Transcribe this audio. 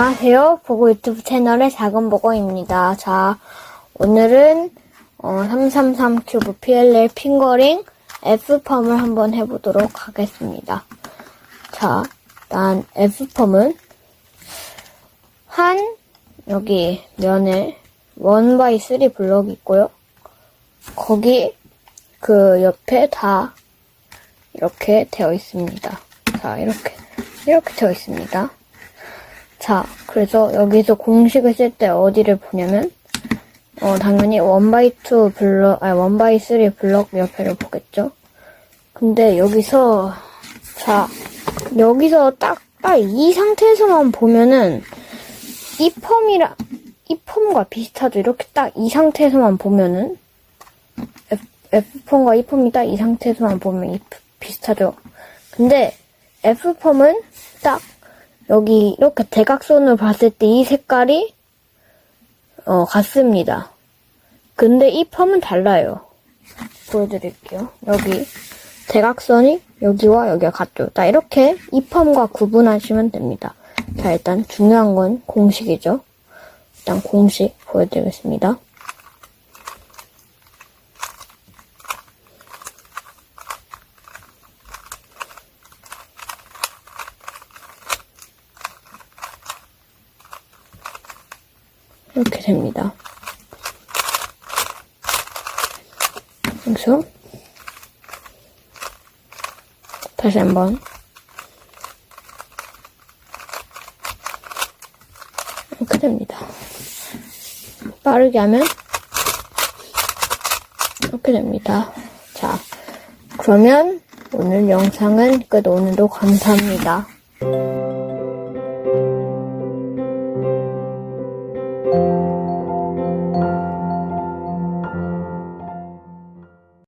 안녕하세요. 보고 유튜브 채널의 작은 보고입니다. 자, 오늘은 어, 333 큐브 PLL 핑거링 F펌을 한번 해보도록 하겠습니다. 자, 일단 F펌은 한 여기 면에 1x3 블럭이 있고요. 거기 그 옆에 다 이렇게 되어 있습니다. 자, 이렇게 이렇게 되어 있습니다. 자, 그래서 여기서 공식을 쓸 때 어디를 보냐면, 어, 당연히 1x2 블럭, 아니, 1x3 블럭 옆에를 보겠죠? 근데 여기서, 자, 여기서 딱, 딱 이 상태에서만 보면은, 이 펌이랑, 이 펌과 비슷하죠? 이렇게 딱 이 상태에서만 보면은, F, F펌과 이 펌이 딱 이 상태에서만 보면 이, 비슷하죠? 근데, F펌은 딱, 여기 이렇게 대각선을 봤을 때 이 색깔이 어, 같습니다. 근데 이 펌은 달라요. 보여드릴게요. 여기 대각선이 여기와 여기가 같죠. 자 이렇게 이 펌과 구분하시면 됩니다. 자 일단 중요한 건 공식이죠. 일단 공식 보여드리겠습니다. 이렇게 됩니다. 그래서 다시 한번 이렇게 됩니다. 빠르게 하면 이렇게 됩니다. 자, 그러면 오늘 영상은 끝. 오늘도 감사합니다.